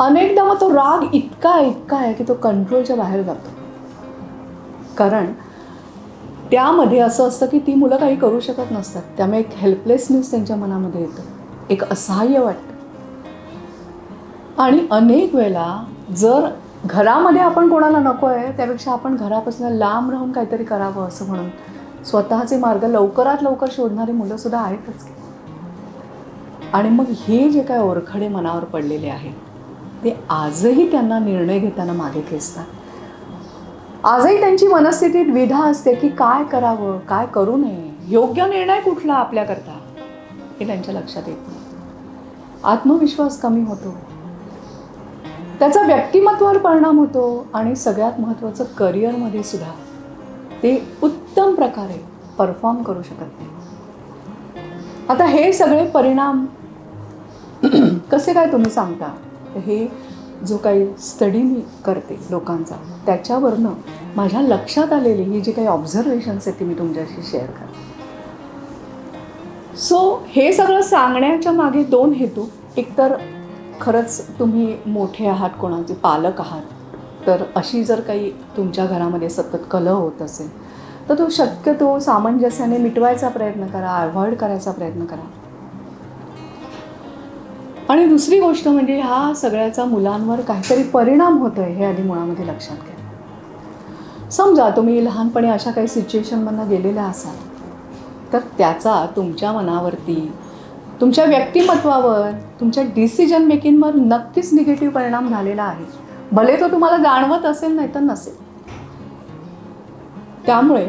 अनेकदा मग तो राग इतका इतका आहे की तो कंट्रोलच्या बाहेर जातो. कारण त्यामध्ये असं असतं की ती मुलं काही करू शकत नसतात. त्यामुळे एक हेल्पलेसनेस त्यांच्या मनामध्ये येतं. एक असहाय्य वाटतं. आणि अनेक वेळेला जर घरामध्ये आपण कोणाला नको आहे त्यापेक्षा आपण घरापासून लांब राहून काहीतरी करावं असं म्हणून स्वतःचे मार्ग लवकरात लवकर शोधणारी मुलंसुद्धा आहेतच की. आणि मग हे जे काय ओरखडे मनावर पडलेले आहेत ते आजही त्यांना निर्णय घेताना मागे खेचतात आजही त्यांची मनस्थिती द्विधा असते की काय करावं काय करू नये? योग्य निर्णय कुठला आपल्याकरता? हे त्यांच्या लक्षात येत नाही. आत्मविश्वास कमी होतो. त्याचा व्यक्तिमत्वावर परिणाम होतो आणि सगळ्यात महत्त्वाचं करिअरमध्ये सुद्धा. ते उत्तम प्रकारे परफॉर्म करू शकत नाही. आता हे सगळे परिणाम कसे काय तुम्ही सांगता? हे जो काही स्टडी मी करते लोकांचा त्याच्यावरनं माझ्या लक्षात आलेली ही जी काही ऑब्झर्वेशन्स आहेत ती मी तुमच्याशी शेअर करते. सो हे सगळं सांगण्याच्या मागे दोन हेतू. एकतर खरंच तुम्ही मोठे आहात कोणाचे पालक आहात. तर अशी जर काही तुमच्या घरामध्ये सतत कलह होत असेल तर तो शक्यतो सामंजस्याने मिटवायचा प्रयत्न करा अवॉइड करायचा प्रयत्न करा. आणि दुसरी गोष्ट म्हणजे ह्या सगळ्याचा मुलांवर काहीतरी परिणाम होतो आहे हे आधी मुळामध्ये लक्षात घ्या. समजा तुम्ही लहानपणी अशा काही सिच्युएशनमधनं गेलेल्या असाल तर त्याचा तुमच्या मनावरती तुमच्या व्यक्तिमत्वावर तुमच्या डिसिजन मेकिंगवर नक्कीच निगेटिव्ह परिणाम झालेला आहे. भले तो तुम्हाला जाणवत असेल नाही तर नसेल. त्यामुळे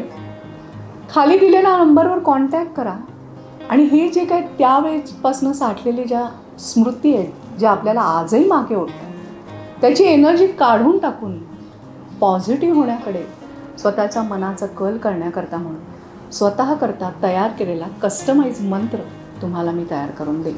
खाली दिलेल्या नंबरवर कॉन्टॅक्ट करा. आणि ही जे काही त्यावेळेपासून साठलेली ज्या स्मृती आहेत ज्या आपल्याला आजही मागे ओढतात त्याची एनर्जी काढून टाकून पॉझिटिव्ह होण्याकडे स्वतःच्या मनाचा कल करण्याकरता म्हणून स्वतःकरता तयार केलेला कस्टमाइज मंत्र तुम्हाला मी तयार करून देईन.